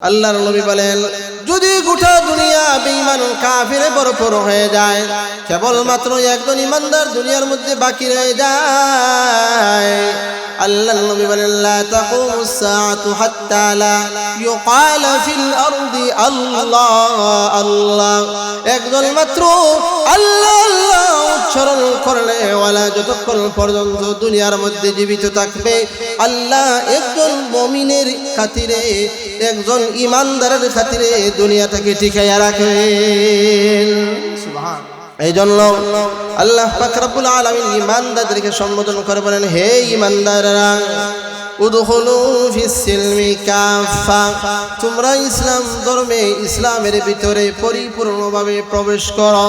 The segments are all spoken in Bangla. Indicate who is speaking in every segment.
Speaker 1: আল্লাহর নবী বলেন, যদি গোটা দুনিয়া বেঈমান কাফিরে ভরপুর হয়ে যায়, কেবলমাত্র একজন ইমানদার দুনিয়ার মধ্যে বাকি রয়ে যায়। আল্লাহর নবী বলেন, লা তাকুমু সাআতু হাত্তা লা ইউকাল ফিল আরদি আল্লাহ আল্লাহ। একজন মাত্র আল্লাহ উচ্চারণ করলে ওয়ালা যতক্ষণ পর্যন্ত দুনিয়ার মধ্যে জীবিত থাকবে আল্লাহ একজন মমিনের খাতিরে একজন ইমানদারের খাতিরে দুনিয়াটাকে টিকাইয়া রাখেন। এই জন্য আল্লাহ ফাকরাবুল আলমিন ইমানদারদেরকে সম্বোধন করে বলেন হে ইমানদাররা উদখুলু ফিসসিলমি কাফা তোমরা ইসলাম ধর্মে ইসলামের ভিতরে পরিপূর্ণভাবে প্রবেশ করো।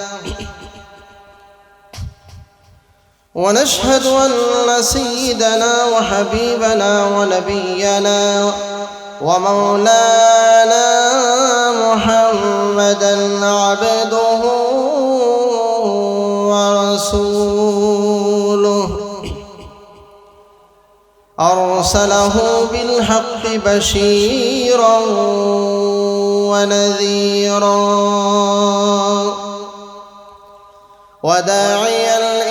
Speaker 1: ونشهد أن سيدنا وحبيبنا ونبينا ومولانا محمدا عبده ورسوله. أرسله بالحق بشيرا ونذيرا. وداعيا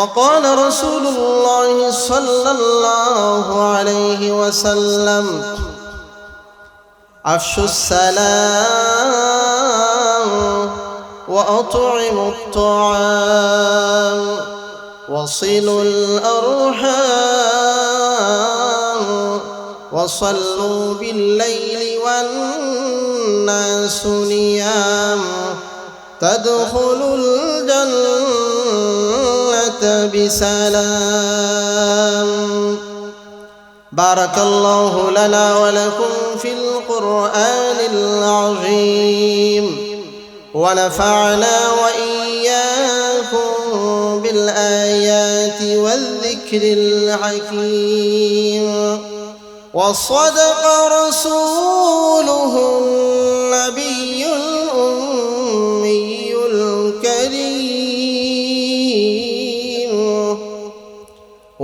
Speaker 1: وقال رسول الله صلى الله عليه وسلم أفشوا السلام وأطعموا الطعام وصلوا الأرحام وصلوا بالليل والناس نيام تدخلوا الجنة. بسلام. بارك الله لنا ولكم في القرآن العظيم. ونفعنا وإياكم بالآيات والذكر الحكيم. وصدق رسوله النبي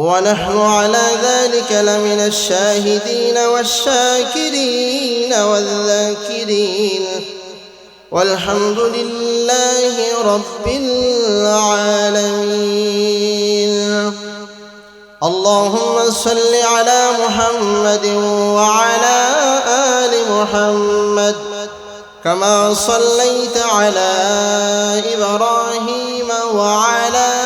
Speaker 1: ونحن على ذلك لمن الشاهدين والشاكرين والذاكرين. والحمد لله رب العالمين. اللهم صل على محمد وعلى آل محمد كما صليت على إبراهيم وعلى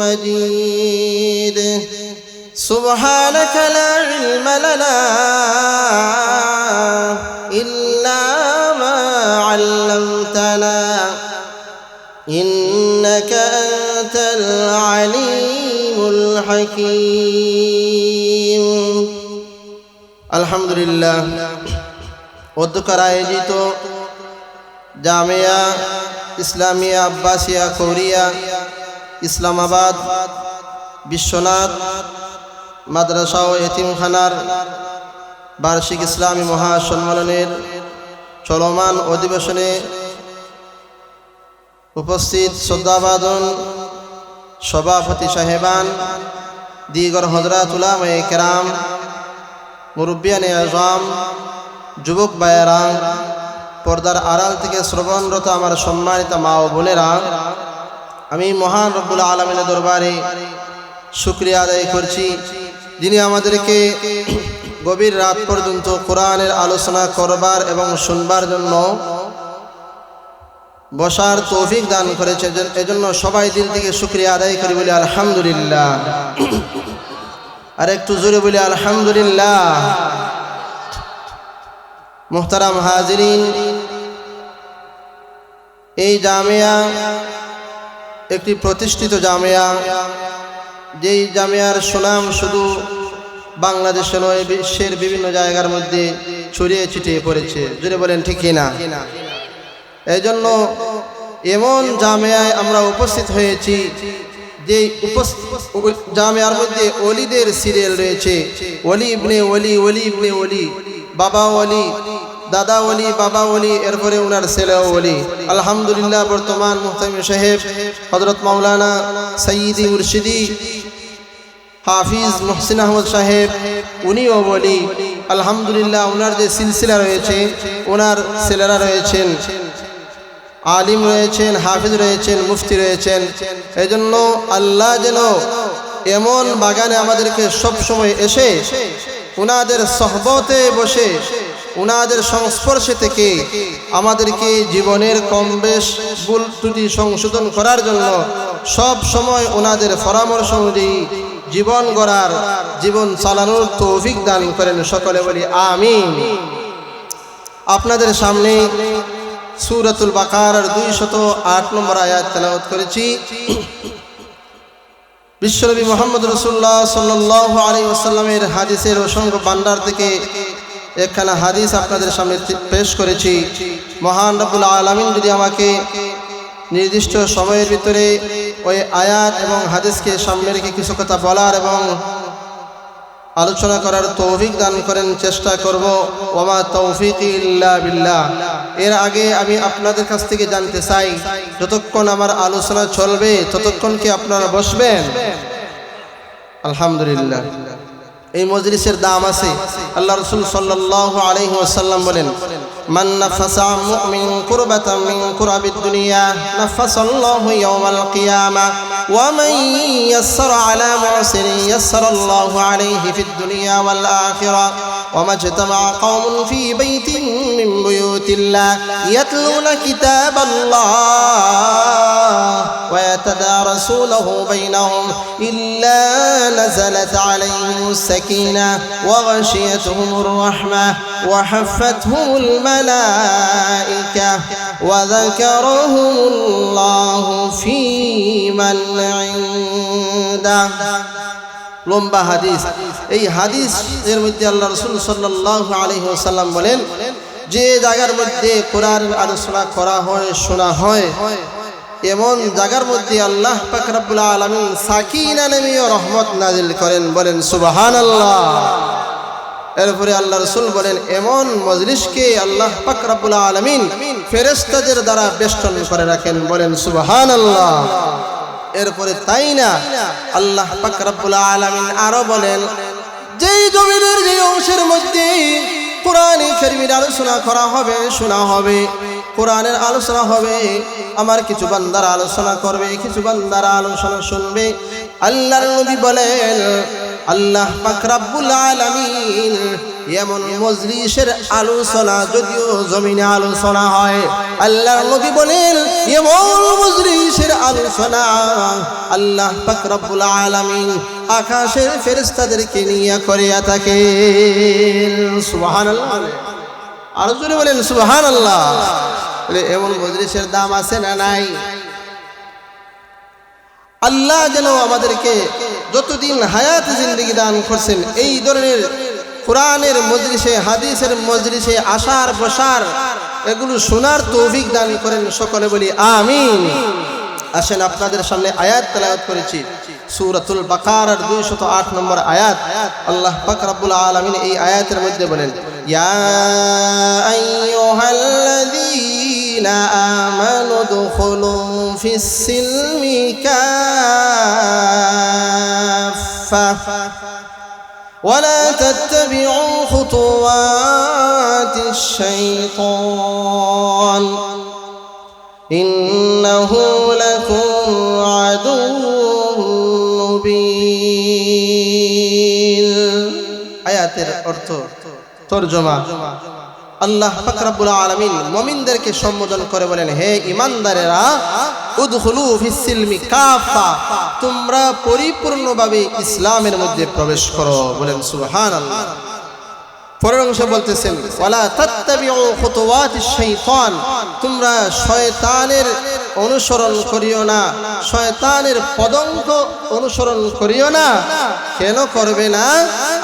Speaker 1: مجيد سبحانك لا علم لنا إلا ما علمتنا إنك أنت العليم الحكيم الحمد لله অধ্যক্ষর আয়োজিত জামিয়া ইসলামিয়া আব্বাসিয়া কোরিয়া ইসলামাবাদ, বিশ্বনাথ, মাদ্রাসা ও এতিমখানার বার্ষিক ইসলামী মহাসম্মেলনের চলমান অধিবেশনে উপস্থিত শ্রদ্ধাবাদন সভাপতি সাহেবান, দিগর হজরাতুলামে কেরাম, মুরব্বিয়ান আজম, যুবক বায়েরা পর্দার আড়াল থেকে শ্রবণরত আমার সম্মানিত মা ও বোনেরা আমি মহান রব্বুল আলমিনের দরবারে শুক্রিয়া আদায় করছি, যিনি আমাদেরকে গভীর রাত পর্যন্ত কোরআনের আলোচনা করবার এবং শুনবার জন্য বসার তৌফিক দান করেছে এজন্য সবাই দিল থেকে শুক্রিয়া আদায় করি বলি আলহামদুলিল্লাহ। আর একটু জোরে বলি আলহামদুলিল্লাহ। মোহতারাম হাজরিন, এই জামিয়া একটি প্রতিষ্ঠিত জামিয়া, যেই জামিয়ার সুনাম শুধু বাংলাদেশে নয়, বিশ্বের বিভিন্ন জায়গার মধ্যে ছড়িয়ে ছিটিয়ে পড়েছে। জুড়ে বলেন, ঠিক না? এই জন্য এমন জামিয়ায় আমরা উপস্থিত হয়েছি যে জামিয়ার মধ্যে অলিদের সিরিয়াল রয়েছে। অলি ইবনে অলি অলি ইবনে অলি বাবা অলি দাদা অলি বাবা অলি এরপরে ওনার ছেলে অলি আলহামদুলিল্লাহ, বর্তমান মুহতামিম সাহেব হজরত মাওলানা সঈদি মুর্শিদি, হাফিজ মোহসিন আহমদ সাহেব, উনিও বলি আলহামদুলিল্লাহ ওনার যে সিলসিলা রয়েছে ওনার ছেলেরা রয়েছেন, আলিম রয়েছেন, হাফিজ রয়েছেন, মুফতি রয়েছেন। এই জন্য আল্লাহ যেন এমন বাগানে আমাদেরকে সব সময় এসে ওনাদের সহবতে বসে উনাদের সংস্পর্শে থেকে আমাদেরকে জীবনের কম বেশ ভুল ত্রুটি সংশোধন করার জন্য সব সময় ওনাদের পরামর্শ অনুযায়ী জীবন গড়ার, জীবন চালানোর তৌফিক দান করেন সকলে বলি আমি আপনাদের সামনে সুরাতুল বাকার দুই শত আট নম্বর আয়াত তেলাওয়াত করেছি। বিশ্বনবী মোহাম্মদ রসুল্লাহ সাল্লাহ আলী ওসাল্লামের হাদিসের অসংখ্য বান্ডার থেকে একখানা হাদিস আপনাদের সামনে পেশ করেছি। মহান রবুল আলমিন যদি আমাকে নির্দিষ্ট সময়ের ভিতরে ওই আয়াত এবং হাদিসকে সামনে রেখে কিছু কথা বলার এবং আলোচনা করার তৌফিক দান করেন, চেষ্টা করব। ওমা তৌফিক ইল্লা বিল্লাহ। এর আগে আমি আপনাদের কাছ থেকে জানতে চাই, যতক্ষণ আমার আলোচনা চলবে, ততক্ষণ কি আপনারা বসবেন? আলহামদুলিল্লাহ। এই মজলিসের দাম আছে। আল্লাহ রসুল সাল্লাহ আলহি বলেন من نفس عن مؤمن كربة من كرب الدنيا نفس الله يوم القيامة ومن يسر على معسر يسر الله عليه في الدنيا والآخرة. وما اجتمع قوم في بيت من بيوت الله يتلون كتاب الله ويتدارسونه بينهم إلا نزلت عليهم السكينة وغشيتهم الرحمة. وحفتهم الملائكة وذكرهم الله في من عنده লম্বা হাদিস এই হাদিস এর মধ্যে আল্লাহ রসুল সাল্লাহ আলহি সাল্লাম বলেন যে জায়গার মধ্যে কোরআন আলোচনা করা হয় শোনা হয় এমন জায়গার মধ্যে আল্লাহ পাকরাবুল আলমিন সাকিনা নেমীয় রহমত নাজিল করেন বলেন সুবাহান আল্লাহ এরপরে আল্লাহ রসুল বলেন, এমন মজলিসকে আল্লাহ পাক রাব্বুল আলামিন ফেরেশতাদের দ্বারা বেষ্টন করে রাখেন। বলেন সুবাহান আল্লাহ এরপরে তাই না, আল্লাহ পাক রাব্বুল আলামিন আরও বলেন, যেই জমিনের যে অংশের মধ্যে কোরআন কারীমের আলোচনা করা হবে, শোনা হবে, কোরআনের আলোচনা হবে, আমার কিছু বান্দারা আলোচনা করবে, কিছু বান্দারা আলোচনা শুনবে। আল্লাহর নবী বলেন আল্লাহ পাক রাব্বুল আলামিন এমন মজলিসের আলোচনা যদিও জমিনে আলোচনা হয় আল্লাহর নবী বলেন এমন মজলিসের আলোচনা আল্লাহ পাক রাব্বুল আলামিন আকাশের ফেরেশতাদেরকে নিয়ে করিয়া থাকে সুবহানাল্লাহ আর জোরে বলেন সুবহানাল্লাহ। বলে, এমন মজলিসের দাম আছে না নাই? আল্লাহ যেন আমাদেরকে যতদিন হায়াত জিন্দগি দান করছেন, এই ধরনের কোরআনের মজলিসে, হাদিসের মজলিসে আসার বসার এগুলো শোনার তৌফিক দান করেন সকলে বলি আমিন। আসেন আপনাদের সামনে আয়াত তেলাওয়াত করেছি। সূরাতুল বাকারার 208 নম্বর আয়াত। আল্লাহ পাক রব্বুল আলামিন এই আয়াতের মধ্যে বলেন, ইয়া আমানু দুখুলু ফিস সিলমি كافة ولا تتبعوا خطوات الشيطان إنه لكم عدو مبين آيات الأرثور ترجمة আল্লাহ ফাকরাবুল আলমিন মমিনদেরকে সম্বোধন করে বলেন, হে ইমানদারেরা উদখুলু ফিসিলমি কাফা। তোমরা পরিপূর্ণভাবে ইসলামের মধ্যে প্রবেশ করো। বলেন, সুবহানাল্লাহ। পরের অংশে বলতেছেন, ওয়ালা তাত্তাবিউ তোমরা শয়তানের অনুসরণ করিও না, শয়তানের পদঙ্ক অনুসরণ করিও না। কেন করবে না?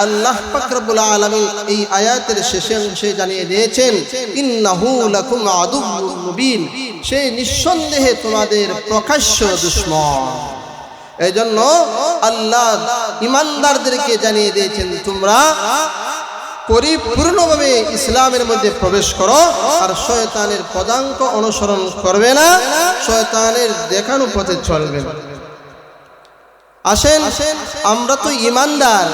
Speaker 1: আল্লাহ পাক রব্বুল আলামিন এই আয়াতের শেষে অংশে জানিয়ে দিয়েছেন, ইন্নাহু লাকুম আদুউম মুবিন সে নিঃসন্দেহে তোমাদের প্রকাশ্য দুশ্মন। এই জন্য আল্লাহ ইমানদারদেরকে জানিয়ে দিয়েছেন, তোমরা পরিপূর্ণভাবে ইসলামের মধ্যে প্রবেশ করো, আর শয়তানের পদাঙ্ক অনুসরণ করবে না, শয়তানের দেখানো পথে চলবে। আসেন, আমরা তো ইমানদার।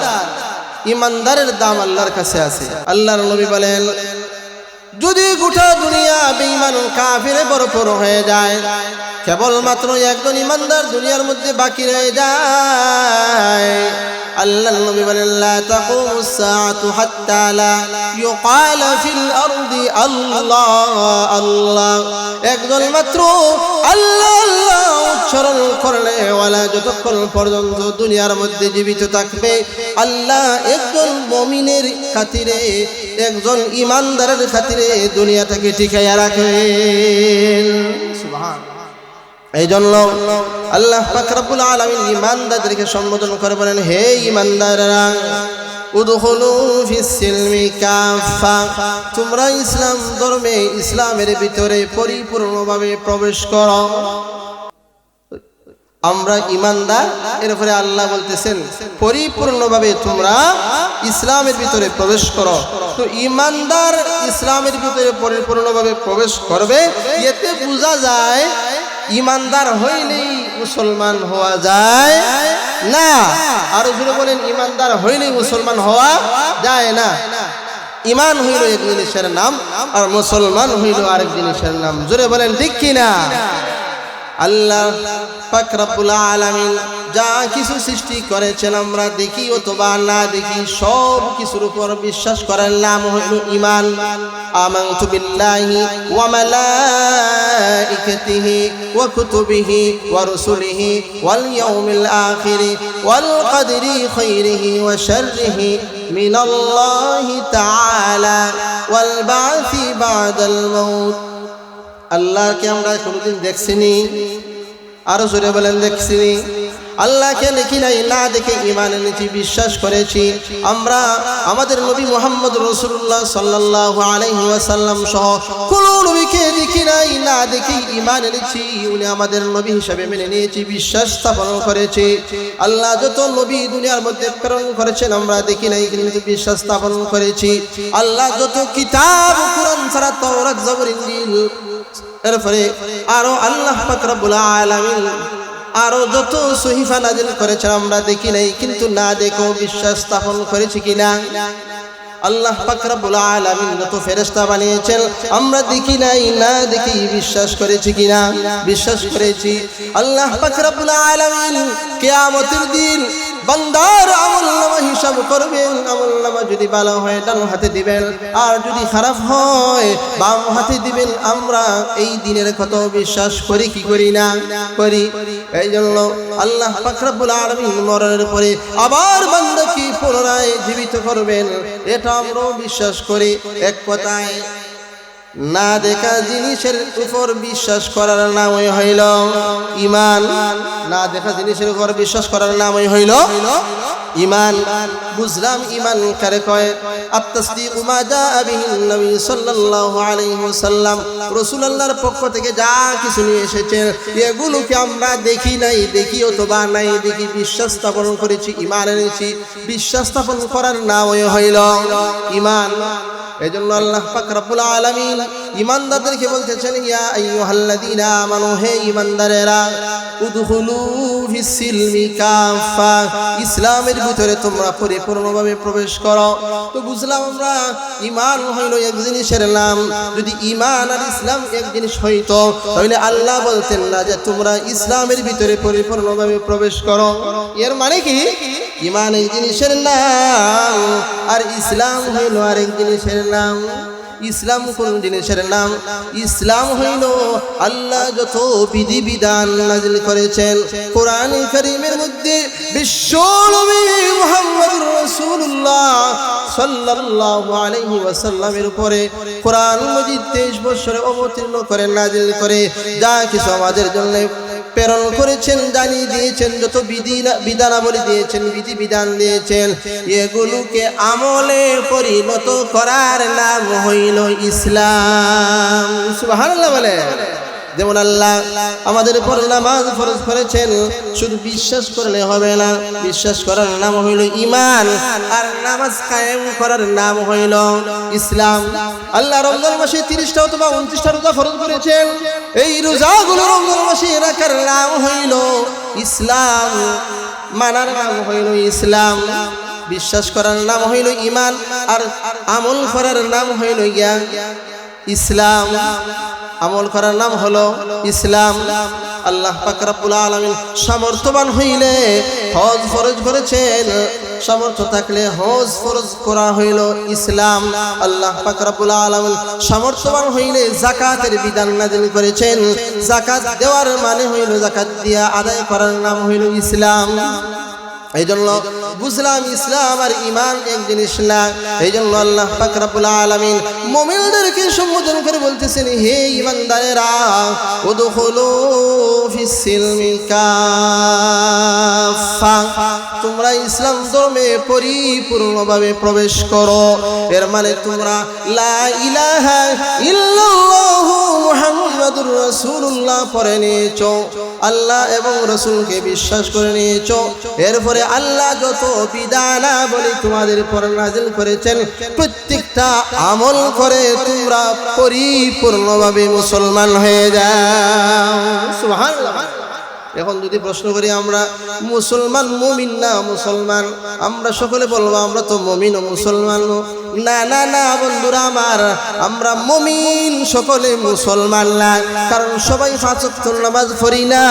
Speaker 1: ইমানদারের দাম আল্লাহর কাছে আছে। আল্লাহর নবী বলেন যদি গোটা দুনিয়া বেঈমান কাফিরে ভরপুর হয়ে যায়, কেবলমাত্র একজন ইমানদার দুনিয়ার মধ্যে বাকি রয়ে যায়। আল্লাহ নবী বলেন, লা তাকুমুস সাআতু হাত্তা লা ইউকাল ফিল আরদি আল্লাহ আল্লাহ। একজন মাত্র আল্লাহ আল্লাহ উচ্চারণ করলে ওয়ালা যতক্ষণ পর্যন্ত দুনিয়ার মধ্যে জীবিত থাকবে, আল্লাহ একজন মমিনের খাতিরে একজন ইমানদারের খাতিরে দুনিয়াটাকে টিকাইয়া সুবহান এই জন্য আল্লাহ পাক রব্বুল আলামিন ইমানদারদেরকে সম্বোধন করে বলেন, হে ইমানদাররা তোমরা ইসলাম ধর্মে ইসলামের ভিতরে পরিপূর্ণভাবে প্রবেশ করো। আমরা ইমানদার। এরপরে আল্লাহ বলতেছেন, পরিপূর্ণভাবে তোমরা ইসলামের ভিতরে প্রবেশ করো। তো ইমানদার ইসলামের ভিতরে পরিপূর্ণভাবে প্রবেশ করবে। এতে বোঝা যায়, ইমানদার হইলেই মুসলমান হওয়া যায় না। আরও জুড়ে বলেন, ইমানদার হইলেই মুসলমান হওয়া যায় না। ইমান হইল এক জিনিসের নাম আর মুসলমান হইল আরেক জিনিসের নাম। জোরে বলেন, ঠিক কিনা? আল্লাহ ফাকরাবুল আলামিন যা কিছু সৃষ্টি করেছেন আমরা দেখি অথবা না দেখি সব কিছুর উপর বিশ্বাস করার নাম হইল ইমান আমানতু বিল্লাহি ওয়া মালাইকাতিহি ওয়া কুতুবিহি ওয়া রুসুলিহি ওয়াল ইয়াউমিল আখির ওয়াল কদরি খাইরিহি ওয়া শাররিহি মিনাল্লাহি তাআলা ওয়াল বা'সি বা'দাল মাউত। আল্লাহকে আমরা কোনোদিন দেখছিনি আরও জোরে বলেন দেখছিনি আল্লাহকে দেখি নাই, না দেখে ইমান এনেছি, বিশ্বাস করেছি। আমরা আমাদের নবী মোহাম্মদ রসুল্লাহ সাল্লাহ ওয়াসাল্লাম সহ কোন নবীকে দেখি নাই, না দেখি ইমান এনেছি। উনি আমাদের নবী হিসাবে মেনে নিয়েছি, বিশ্বাস স্থাপন করেছি। আল্লাহ যত নবী দুনিয়ার মধ্যে প্রেরণ করেছেন, আমরা দেখি নাই, কিন্তু বিশ্বাস স্থাপন করেছি। আল্লাহ যত কিতাব, কোরআন ছাড়া জবর, ইনজিল এরপরে আরও আল্লাহ পাক রব্বুল আলামিন আরও যত সহিফা নাজিল করেছেন, আমরা দেখি নাই, কিন্তু না দেখো বিশ্বাস স্থাপন করেছি কিনা। আল্লাহ ফাকরাবুল আলামিন যত ফেরেশতা বানিয়েছেন, আমরা দেখি নাই, না দেখি বিশ্বাস করেছি কিনা। বিশ্বাস করেছি। আল্লাহ ফাকরাবুল আলামিন কিয়ামতের দিন বান্দার আমল নামা হিসাব করবেন, আমল নামা যদি ভালো হয়, ডান হাতে দিবেন। আর যদি খারাপ হয়, বাম হাতে দিবেন। আমরা এই দিনের কত বিশ্বাস করি কি করি না? করি। এই জন্য আল্লাহ পাকরাবুল আলমিন মরণের পরে আবার বান্দাকে পুনরায় জীবিত করবেন। এটা আমরাও বিশ্বাস করি। এক কথায় না দেখা জিনিসের উপর বিশ্বাস করার নামই হইল ইমান। না দেখা জিনিসের উপর বিশ্বাস করার নামই হইল ইমান। বুঝলাম ইমান কারে কয়? আত্মাসদিক মা জা বিহি নবী সাল্লাল্লাহু আলাইহি পক্ষ থেকে যা কিছু নিয়ে এসেছেন, এগুলোকে আমরা দেখি নাই, দেখি অথবা নাই, দেখি বিশ্বাস স্থাপন করেছি ইমান এনেছি। বিশ্বাস স্থাপন করার নামই হইল ইমান। এজন্য আল্লাহ পাক রব্বুল ঈমানদারদেরকে বলতেছেন, ইয়া আইয়ুহাল্লাযীনা আমানু, হে ঈমানদারেরা উদখুলু ফিস সিলমি কাফা ইসলামের ভিতরে তোমরা পরিপূর্ণভাবে প্রবেশ করো। তো বুঝলাম আমরা, ঈমান হইল এক জিনিসের নাম। যদি ঈমান আর ইসলাম এক জিনিস হইতো, তাহলে আল্লাহ বলতেন না যে তোমরা ইসলামের ভিতরে পরিপূর্ণভাবে প্রবেশ করো। এর মানে কি? ঈমান এক জিনিসের নাম, আর ইসলাম হইল আরেক জিনিসের নাম। ইসলাম কোন জিনিসের নাম? ইসলাম হইল আল্লাহ যত বিধি বিধান নাজিল করেছেন, কোরআন করিমের মধ্যে বিশ্ব আলাইহি ওয়াসাল্লামের উপরে কোরআন মজিদ 23 বছরে অবতীর্ণ করে নাজিল করে, যা কিছু আমাদের জন্য প্রেরণ করেছেন, জানিয়ে দিয়েছেন, যত বিধি বিধানাবলী দিয়েছেন বিধি বিধান দিয়েছেন, এগুলোকে আমলে পরিণত করার নাম হইল ইসলাম। সুবহানাল্লাহ বলে। যেমন আল্লাহ আমাদের উপর নামাজ ফরজ করেছেন, শুধু বিশ্বাস করলে হবে না। বিশ্বাস করার নাম হইল ইমান আর নামাজ কায়েম করার নাম হইল ইসলাম। আল্লাহ রমজান মাসে তিরিশটা অথবা উনত্রিশটা রোজা ফরজ করেছেন। এই রোজাগুলো রমজান মাসে রাখার নাম হইল ইসলাম। মানার নাম হইল ইসলাম। বিশ্বাস করার নাম হইল ইমান আর আমল করার নাম হইল ইসলাম। আমল করার নাম হলো ইসলাম। আল্লাহ পাকরাবুল আলমিন সামর্থ্যবান হইলে হজ ফরজ করেছেন। সামর্থ্য থাকলে হজ ফরজ করা হইল ইসলাম। আল্লাহ পাকরাবুল আলমিন সামর্থ্যবান হইলে জাকাতের বিধান নাজিল করেছেন। জাকাত দেওয়ার মানে হইল জাকাত দিয়া আদায় করার নাম হইল ইসলাম। এই জন্য বুঝলাম ইসলাম আর ইমান এক জিনিস না। এই জন্য আল্লাহ পাকরাবুল আলমিন মোমিনদেরকে সম্বোধন করে বলতেছেন, হে ইমানদারেরা সিলমি কাফা তোমরা ইসলাম ধর্মে পরিপূর্ণভাবে প্রবেশ করো। এর মানে তোমরা লা ইলাহা ইল্লাল্লাহু মুহাম্মাদুর রাসূলুল্লাহ পরে নিয়েছো। আল্লাহ এবং রসুলকে বিশ্বাস করে নিয়েছো। এরপরে আল্লাহ যত বিদানা বলি তোমাদের পর নাজিল করেছেন, প্রত্যেকটা আমল করে তোমরা পরিপূর্ণভাবে মুসলমান হয়ে যাও। সুবহানাল্লাহ। এখন যদি প্রশ্ন করি আমরা, মুসলমান মুমিন না মুসলমান? আমরা সকলে বলব, আমরা তো মমিন ও মুসলমান। না না না বন্ধুরা আমার, আমরা মমিন সকলে মুসলমান না। কারণ সবাই পাঁচক্ত নামাজ পড়ি না,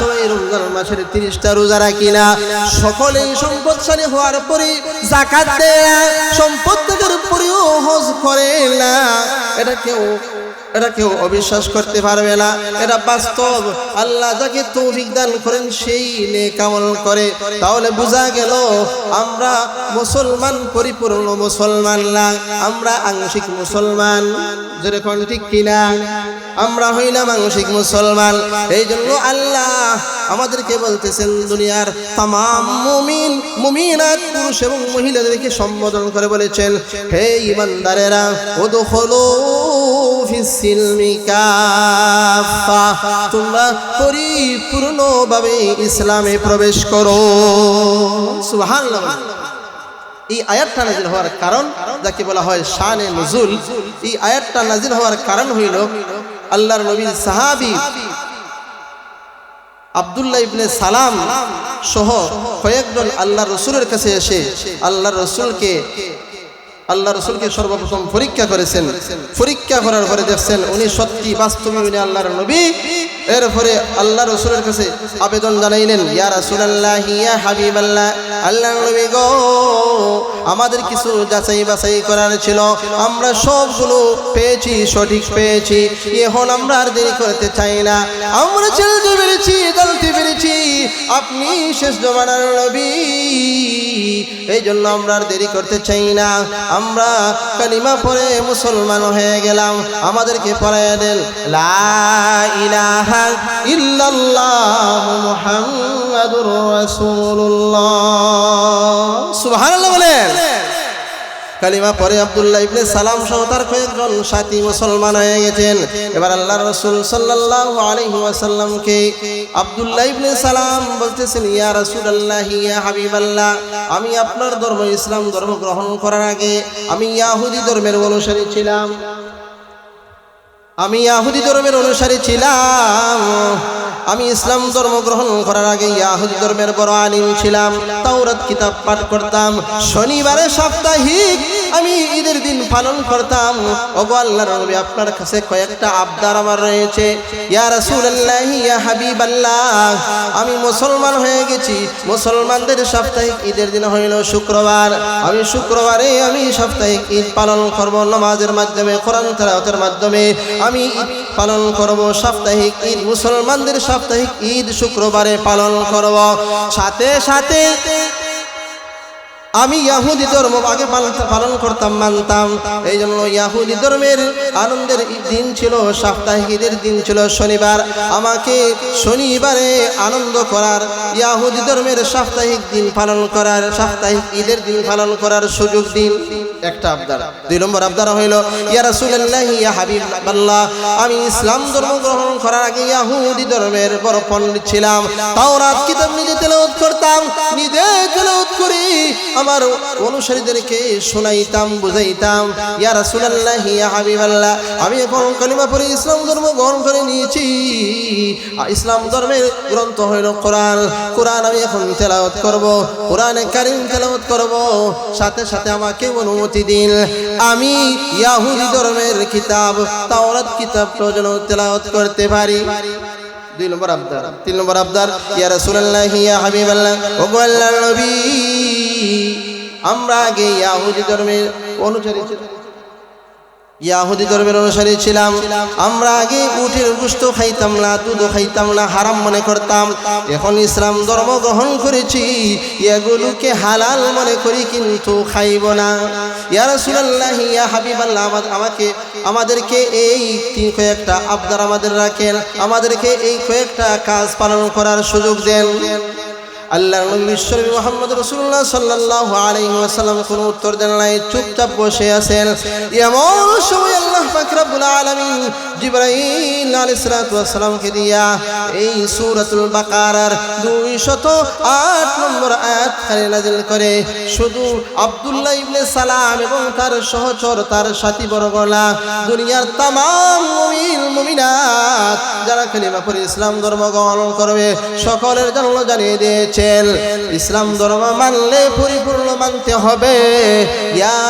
Speaker 1: সবাই রমজান মাসের তিরিশটা রোজা রাখি না। সকলেই সম্পদশালী হওয়ার পরে জাকাত দেয় সম্পদ পরেও হজ করে না। এটা কেউ এটা কেউ অবিশ্বাস করতে পারবে না। এটা বাস্তব। আল্লাহ যাকে তৌফিক দান করেন, সেই নেক আমল করে। তাহলে বোঝা গেল, আমরা মুসলমান, পরিপূর্ণ মুসলমান না। আমরা আংশিক মুসলমান। যেরকম ঠিক কিনা? আমরা হইলাম আংশিক মুসলমান। এই জন্য আল্লাহ আমাদেরকে বলতেছেন, দুনিয়ার তাম মুমিন, মুমিনাত, পুরুষ এবং মহিলাদেরকে সম্বোধন করে বলেছেন, হে ইমানদারেরা ওদখলু ফিসিলমি কাফা তোমরা ইসলামে প্রবেশ করো। এই আয়াতটা নাজিল হওয়ার কারণ, যাকে বলা হয় শানে নজুল, এই আয়াতটা নাজিল হওয়ার কারণ হইল আল্লাহর নবীর সাহাবি আবদুল্লাহ ইবনে সালাম সহ কয়েকজন আল্লাহ রসুলের কাছে এসে আল্লাহ রসুলকে আল্লাহ রসুলকে সর্বপ্রথম পরীক্ষা করেছেন। পরীক্ষা করার পরে দেখছেন উনি সত্যি বাস্তবে উনি আল্লাহর নবী। এরপরে আল্লাহ রসুলের কাছে আবেদন জানাইলেন হাবিবাল্লাহ, আল্লাহর নবী গো, আমাদের কিছু যাচাই বাছাই করার ছিল। আমরা সবগুলো পেয়েছি, সঠিক পেয়েছি। এখন আমরা আর দেরি করতে চাই না। আমরা চলতে পেরেছি আপনি শেষ জমানার নবী। এই জন্য আমরা আর দেরি করতে চাই না। আমরা কালিমা পরে মুসলমান হয়ে গেলাম। আমাদেরকে পড়াইয়া দেন, লা ইলাহা ইল্লাল্লাহ বলেন। কালিমা পরে আবদুল্লাহ ইবনে সালাম সহ তার কয়েকজন সাথী মুসলমান হয়ে গেছেন। এবার আল্লাহ রসুল আলাইহি ওয়াসাল্লামকে আবদুল্লাহ ইবনে সালাম বলতেছেন, ইয়া রাসূলুল্লাহ, ইয়া হাবিবাল্লাহ, আমি আপনার ধর্ম ইসলাম ধর্ম গ্রহণ করার আগে আমি ইয়াহুদি ধর্মের অনুসারী ছিলাম। আমি ইয়াহুদি ধর্মের অনুসারী ছিলাম। আমি ইসলাম ধর্ম গ্রহণ করার আগে ইয়াহুদি ধর্মের বড় আলিম ছিলাম। তাওরাত কিতাব পাঠ করতাম। শনিবারে সাপ্তাহিক আমি ঈদের দিন পালন করতাম। ওগো আল্লাহর নবী, আপনার কাছে কয়েকটা আবদার আমার রয়েছে। ইয়া রাসূলুল্লাহ, ইয়া হাবিবাল্লাহ, আমি মুসলমান হয়ে গেছি। মুসলমানদের সাপ্তাহিক ঈদের দিন হইল শুক্রবার। আমি শুক্রবারে আমি সাপ্তাহিক ঈদ পালন করব। নামাজের মাধ্যমে, কোরআন তেলাওয়াতের মাধ্যমে। আমি পালন করব সাপ্তাহিক ঈদ মুসলমানদের সাপ্তাহিক ঈদ শুক্রবারে পালন করব। সাথে সাথে আমি ইয়াহুদি ধর্ম আগে পালন করতাম, মানতাম। এই জন্য ইয়াহুদি ধর্মের আনন্দের দিন ছিল সাপ্তাহিক ঈদের দিন ছিল শনিবার। আমাকে শনিবারে আনন্দ করার, ইয়াহুদি ধর্মের সাপ্তাহিক দিন পালন করার, সাপ্তাহিক ঈদের দিন পালন করার সুযোগ দিন। একটা আবদার, দুই নম্বর আবদার হইল, ইয়া রাসূলুল্লাহ, ইয়া হাবিবাল্লাহ। আমি ইসলাম ধর্ম গ্রহণ করার আগে ইয়াহুদি ধর্মের বড় পণ্ডিত ছিলাম। তাওরাত কিতাব নিজে তেলাওয়াত করতাম, নিজে তেলাওয়াত করি। আমার অনুসারীদেরকে শোনাইতাম, বুঝাইতাম, ইয়া রাসূলুল্লাহ, ইয়া হাবিবাল্লাহ, আমি এখন কালিমা পড়ে ইসলাম ধর্ম গ্রহণ করে নিয়েছি। ইসলাম ধর্মের গ্রন্থ হইল কোরআন। কোরআন আমি এখন তেলাওয়াত করব, কোরআনে কারিম তেলাওয়াত করব। সাথে সাথে আমাকে অনুমতি দিন। আমি ইয়াহুদি ধর্মের কিতাব, তাওরাত কিতাবটা যেন তেলাওয়াত করতে পারি। দুই নম্বর আবদার। তিন নম্বর আবদার, ইয়া রাসূলুল্লাহ, ইয়া হাবিবাল্লাহ ও গো আল্লাহর নবী, আমরা আগে ইয়াহুদি ধর্মের অনুসারী ছিলাম। ইয়াহুদি ধর্মের অনুসারী ছিলাম। আমরা আগে উঠের গুস্ত খাইতাম না, দুধও খাইতাম না, হারাম মনে করতাম। এখন ইসলাম ধর্ম গ্রহণ করেছি এগুলোকে হালাল মনে করি কিন্তু খাইব না। ইয়া রাসূলুল্লাহ, ইয়া হাবিবাল্লাহ আমাকে, আমাদেরকে এই তিন কয়েকটা আবদার আমাদের রাখেন। আমাদেরকে এই কয়েকটা কাজ পালন করার সুযোগ দেন। আল্লাহ নবী বিশ্বনবী মোহাম্মদ রসুল্লাহ সাল্লাহ আলাইহি ওয়াসাল্লাম কোনো উত্তর দেন নাই, চুপচাপ বসে আছেন। এমন সময় আল্লাহ জিবরাইল আলাইহিস সালাতু দিয়া এই সূরাতুল বাকারার 208 নম্বর আয়াত খালি নাযিল করে, শুধু আব্দুল্লাহ ইবনে সালাম এবং তার সহচর, তার সাথী বর্গলা, দুনিয়ার তাম মুমিন, মুমিনাত, যারা কালিমা পড়ে ইসলাম ধর্ম গ্রহণ করবে, সকলের জন্য জানিয়ে দিয়েছেন ইসলাম ধর্ম মানলে পরিপূর্ণ মানতে হবে। ইয়া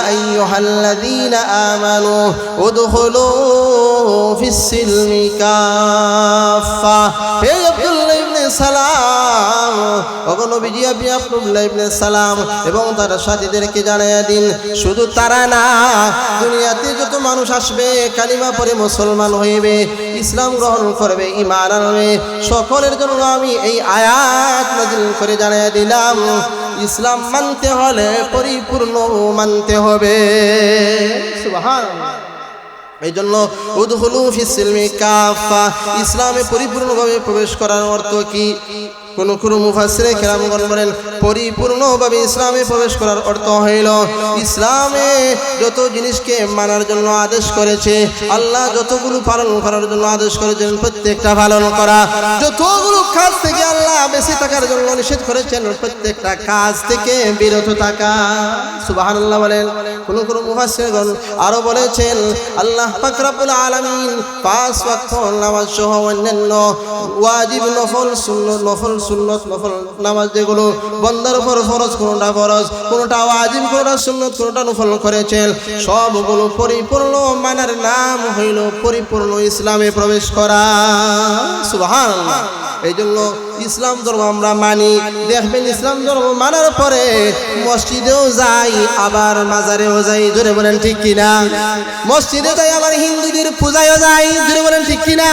Speaker 1: কাফা সালাম। ওগো আপনি আব্দুল্লাহ ইবনে সালাম এবং তার সাথীদেরকে জানাইয়া দিন, শুধু তারা না, দুনিয়াতে যত মানুষ আসবে, কালিমা পরে মুসলমান হইবে, ইসলাম গ্রহণ করবে ইমান আনবে, সকলের জন্য আমি এই আয়াত নাজিল করে জানাইয়া দিলাম। ইসলাম মানতে হলে পরিপূর্ণ মানতে হবে। সুবহানাল্লাহ। এই জন্য উদহুলু ফিসিলমি কাফা ইসলামে পরিপূর্ণভাবে প্রবেশ করার অর্থ কি? কোন কোন মুফাসিরে কেরামগণ বলেন, পরিপূর্ণভাবে ইসলামে প্রবেশ করার অর্থ হইল, ইসলামে যত জিনিসকে মানার জন্য আদেশ করেছে, আল্লাহ যতগুলো পালন করার জন্য আদেশ করেছেন, প্রত্যেকটা পালন করা। যতগুলো কাজ থেকে আল্লাহ বেশি থাকার জন্য নিষেধ করেছেন, প্রত্যেকটা কাজ থেকে বিরত থাকা। সুবহানাল্লাহ বলেন, কোন কোন মুফাসসিরগণ আরও বলেছেন, আল্লাহ পাক রব্বুল আলামিন পাঁচ ওয়াক্ত নামাজ সহ অন্যান্য ওয়াজিব নফল, সুন্নত নফল সুন্নত নফল নামাজ যেগুলো বন্দার উপর ফরজ, কোনটা ফরজ, কোনটা ওয়াজিব, কোনটা সুন্নত, কোনটা নফল করেছেন, সবগুলো পরিপূর্ণ মানার নাম হইল পরিপূর্ণ ইসলামে প্রবেশ করা। সুবহানাল্লাহ। এই জন্য ইসলাম ধর্ম আমরা মানি। দেখবেন ইসলাম ধর্ম মানার পরে মসজিদেও যাই, আবার মাজারেও যাই, জোরে বলেন ঠিক কিনা? মসজিদে যাই, আবার হিন্দুদের পূজায়ও যাই, জোরে বলেন ঠিক কিনা?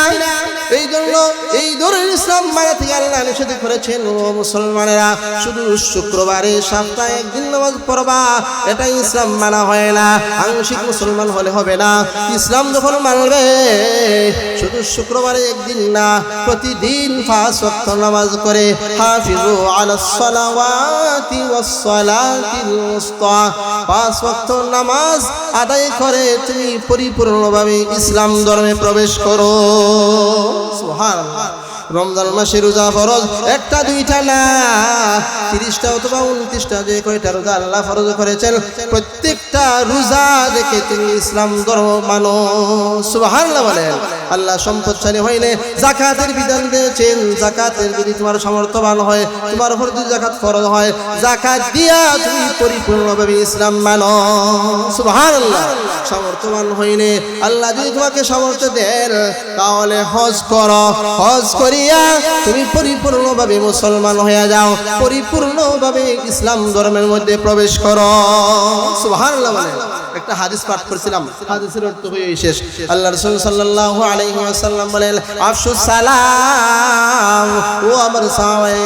Speaker 1: এই জন্য এই ধরনের ইসলাম মানা থেকে আল্লাহ নিষেধ করেছেন, ও মুসলমানেরা। শুধু শুক্রবারে সপ্তাহে একদিন নামাজ পড়বা এটা ইসলাম মানা হয় না। আংশিক মুসলমান হলে হবে না। ইসলাম যখন মানবে, শুধু শুক্রবারে একদিন না, প্রতিদিন পাঁচ ওয়াক্ত নামাজ করে হাফিজু আলাস সালাওয়াতি ওয়াস সালাতিল উস্তা। পাঁচ ওয়াক্ত নামাজ আদায় করে তুমি পরিপূর্ণভাবে ইসলাম ধর্মে প্রবেশ করো। সুবহানাল্লাহ। রমজান মাসে রোজা ফরজ, একটা, দুইটা না। তিরিশটা অথবা উনত্রিশটা যে কয়টা রোজা আল্লাহ ফরজ করেছেন প্রত্যেকটা রোজা দেখে তুমি ইসলাম ধর্ম মানো। সুবহানাল্লাহ বলেন। আল্লাহ সম্পদশালী হইলে জাকাতের বিধান দিয়েছেন। জাকাতের যদি তোমার সমর্থবান হয়, তোমার উপর যদি জাকাত ফরজ হয়, জাকাত দিয়া তুমি পরিপূর্ণভাবে ইসলাম মানো। সুবহানাল্লাহ। সমর্থবান হইলে আল্লাহ যদি তোমাকে সামর্থ্য দেন, তাহলে হজ করো। হজ করিয়া তুমি পরিপূর্ণভাবে মুসলমান হয়ে যাও। পরিপূর্ণভাবে ইসলাম ধর্মের মধ্যে প্রবেশ করো। সুবহানাল্লাহ। একটা হাদিস পাঠ করছিলাম। হাদিসের অর্থ হয়ে শেষ। আল্লাহ রাসূল সাল্লাল্লাহু আলাইহি ওয়াসাল্লাম বলেন আফসুস সালাম, ও আমার সাহাবায়ে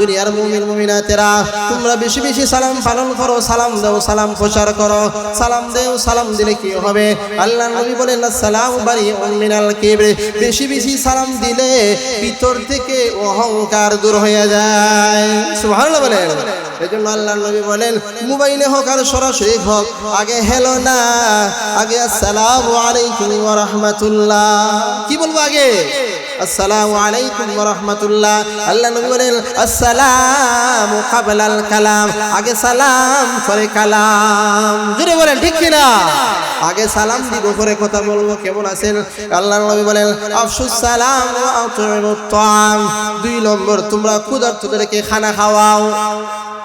Speaker 1: দুনিয়ার মুমিন মুমিনাতেরা, তোমরা বেশি বেশি সালাম পালন করো, সালাম দাও, সালাম প্রচার করো। সালাম দেও, সালাম দিলে কি হবে? আল্লাহ নবী বলেন সালাম বাড়ি মিনাল কিবর। বেশি বেশি সালাম দিলে ভিতর থেকে অহংকার দূর হয়ে যায়। সুবহানাল্লাহ বলেন। এই জন্য আল্লাহ নবী বলেন, মোবাইলে হোক আর সরাসরি হোক, আগে হেলো না, আগে আসসালামু আলাইকুম রাহমাতুল্লাহ। কি বলব আগে? আসসালামু আলাইকুম রাহমাতুল্লাহ। আল্লাহ নবী বলেন, আসসালামু কাবলাল কালাম, আগে সালাম পরে কালাম। জুড়ে বলেন, ঠিক কি না আগে সালাম দিব, পরে কথা বলব, কেমন আছেন? আল্লাহ নবী বলেন, আফসুস সালাম দুই নম্বর, তোমরা ক্ষুধার্তদেরকে খানা খাওয়াও।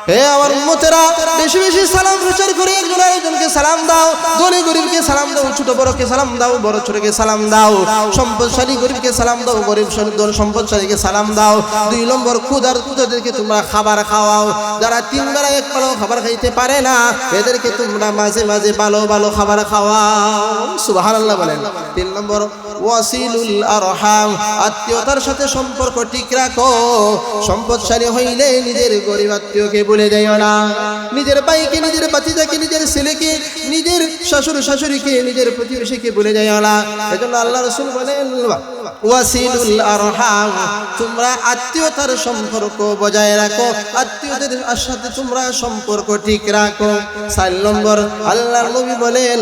Speaker 1: হে আমার উম্মতেরা, বেশি বেশি সালাম প্রচার করে একজন আরেকজনকে সালাম দাও। ধনী গরিবকে সালাম দাও, ছোট বড়কে সালাম দাও, বড় ছোটকে সালাম দাও। সম্পদশালী গরিবকে সালাম দাও, গরিব ধন সম্পদশালীকে সালাম দাও। দুই নম্বর, ক্ষুধার ক্ষুধাদেরকে তোমরা খাবার খাওয়াও। যারা তিন বেলা এক পালো খাবার খাইতে পারে না, এদেরকে তোমরা মাঝে মাঝে ভালো ভালো খাবার খাওয়াও। সুবহানাল্লাহ বলেন। তিন নম্বর, ওয়াসিলুল আরহাম, আত্মীয়তার সাথে সম্পর্ক ঠিক রাখো। সম্পদশালী হইলে নিজের গরিব আত্মীয়কে ভুলে যাইও না। নিজের ভাইকে, নিজের বাতিজাকে নিজের ছেলেকে, নিজের শাশুড়ি শাশুড়িকে, নিজের প্রতিবেশীকে ভুলে যাইও না। এজন্য আল্লাহ রসুল বলেন, ওয়াসিলুল আত্মীয়তার নম্বর আল্লাহ নবী বলেন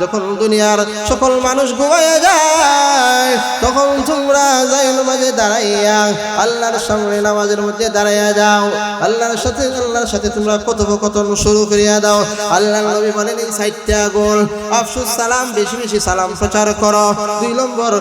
Speaker 1: যখন দুনিয়ার সকল মানুষ ঘুমাইয়া যায়, তখন তোমরা যাই নামাজে দাঁড়াইয়া আল্লাহর সামনে নামাজের মধ্যে দাঁড়াইয়া যাও। আল্লাহর সাথে আল্লাহর সাথে তোমরা কথোপকথন শুরু করিয়া দাও। আল্লাহ নবী বলেন, এই সাইটটা গোল। আফসুস, সালাম, বেশি বেশি সালাম প্রচার করো। দুই নম্বর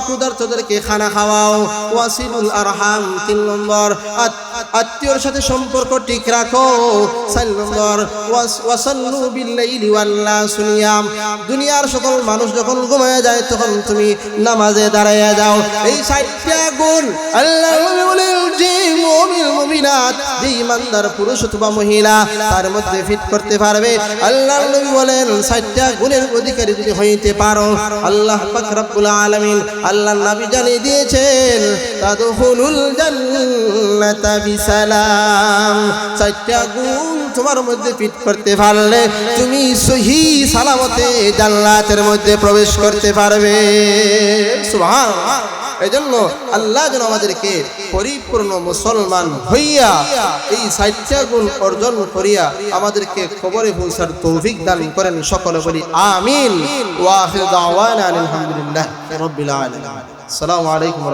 Speaker 1: ক্ষুদার্থদেরকে খানা খাওয়াও। ওয়াসিলুল আরহাম, তিন নম্বর, আত- আত্মীয়র সাথে সম্পর্ক ঠিক রাখো। চার নম্বর, ওয়াস- ওয়াসাল্লু বিল্লাইলি ওয়ান নাসু সুনিয়াম দুনিয়ার সকল মানুষ যখন ঘুমায় যায়, তখন তুমি নামাজে দাঁড়াইয়া যাও। এই ষাটটা গুণ আল্লাহ বলেন মুমিন, মুমিনাত, যে ইমানদার পুরুষ অথবা মহিলা, তার মধ্যে ফিট করতে পারবে। আল্লাহ নবী বলেন, ষাটটা গুণের অধিকারী যদি হইতে পারো। আল্লাহ পাক রব্বুল আলামিন আল্লাহ নবী জানিয়ে দিয়েছেন, তাদখুলুল জান্নাতা বিসালাম। ষাটটা গুণ তোমার মধ্যে ফিট করতে পারলে তুমি সহি সালামতে জান্নাতের মধ্যে প্রবেশ করতে পারবে। সুবহান এই জন্য আল্লাহ যেন আমাদেরকে পরিপূর্ণ মুসলমান হইয়া এই সাহিত্য গুণ অর্জন করিয়া আমাদেরকে খবরে পৌঁছার তৌফিক দান করেন সকলে বলি আমিন। আলহামদুলিল্লাহ রব্বিল আলামিন। আসসালামু আলাইকুম